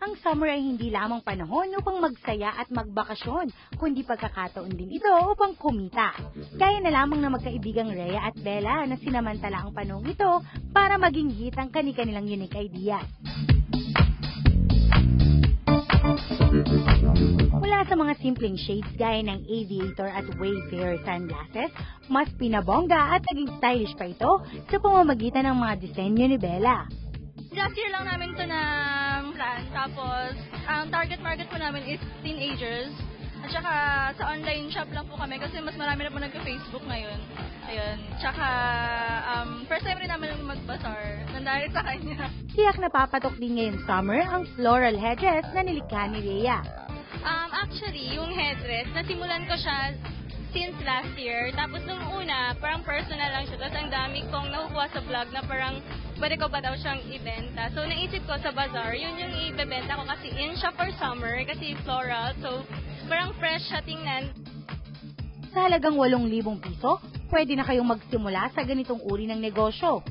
ang summer ay hindi lamang panahon upang magsaya at magbakasyon, kundi pagkakataon din ito upang kumita. Kaya na lamang na magkaibigang Rhea at Bella na sinamantala ang panahon ito para maging hit ang kani-kanilang unique ideas. Mula sa mga simpleng shades gaya ng aviator at wayfarer sunglasses, mas pinabongga at naging stylish pa ito sa pamamagitan ng mga disenyo ni Bella. Last year lang namin to na plan. Tapos, ang target market po namin is teenagers. At saka, sa online shop lang po kami kasi mas marami na po nagka-Facebook ngayon. Ayun. Tsaka, um, first time rin namin mag-bazaar. Nandahil sa kanya. Tiyak na papatok din ngayong summer ang floral headdress na nilikha ni Rhea. Um, actually, yung headdress, nasimulan ko siya since last year. Tapos nung una, parang personal lang siya. Tapos ang dami kong nakukuha sa vlog na parang pwede ko ba daw siyang ibenta. So naisip ko sa bazaar, yun yung ibebenta ko kasi in siya for summer, kasi floral. So parang fresh siya tingnan. Sa halagang 8,000 piso, pwede na kayong magsimula sa ganitong uri ng negosyo.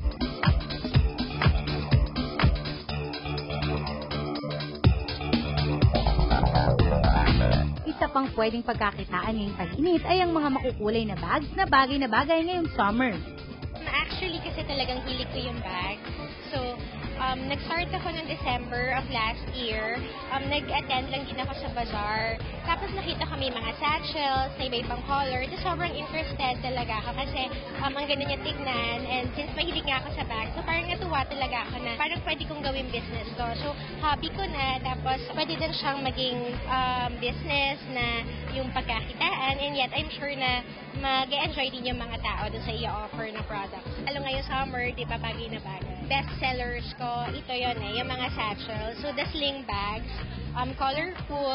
Pang pwedeng pagkakitaan ngayong tag-init ay ang mga makukulay na bags na bagay na bagay ngayong summer. Actually, kasi talagang hilig ko yung bag. So, um, nag-start ako ng December of last year. Um, nag-attend lang din ako sa bazaar. Tapos nakita kami mga satchels na iba-ibang color. Tapos sobrang interested talaga ako kasi um, ang ganda niya tignan. And since mahilig nga ako sa bag, so parang natuwa talaga ako na parang pwede kong gawin business to. So, hobby ko na. Tapos, pwede din siyang maging um, business na yung pagkakitaan. And yet, I'm sure na mag-enjoy din yung mga tao doon sa i-offer na products. Lalo ngayong summer, di ba, bagay na bagay. Best sellers ko, ito yon eh, yung mga satchels. So, the sling bags, um, colorful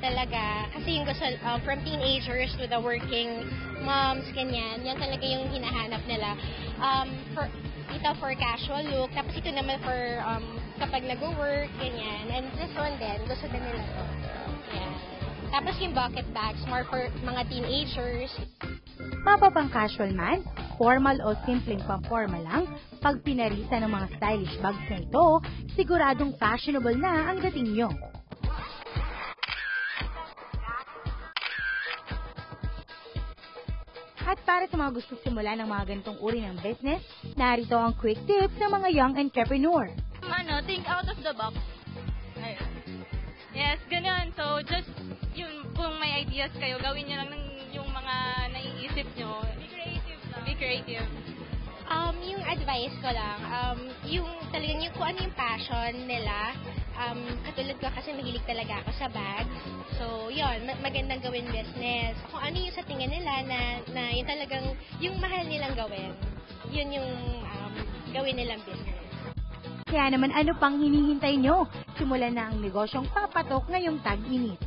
talaga. Kasi yung gusto, um, from teenagers to the working moms, ganyan, yan talaga yung hinahanap nila. Um, for, ito for casual look, tapos ito naman for um, kapag nag-work, ganyan. And this one din, gusto din nila to. Yan. Tapos yung bucket bags, more for mga teenagers. Mapapang casual man, formal o simpleng pang-formal lang, pag pinarisa ng mga stylish bags na ito, siguradong fashionable na ang dating nyo. At para sa mga gusto simula ng mga ganitong uri ng business, narito ang quick tips ng mga young entrepreneur. Ano, think out of the box. Ayun. Yes, ganun. So, just, yun, kung may ideas kayo, gawin nyo lang ng mga naiisip nyo. Be creative lang. Be creative. Um, yung advice ko lang, um, yung talagang yung kung ano yung passion nila, um, katulad ko kasi mahilig talaga ako sa bags. So, yun, ma- magandang gawin business. Kung ano yung sa tingin nila na, na yung talagang, yung mahal nilang gawin, yun yung um, gawin nilang business. Kaya naman ano pang hinihintay nyo? Simulan na ang negosyong papatok ngayong tag-init.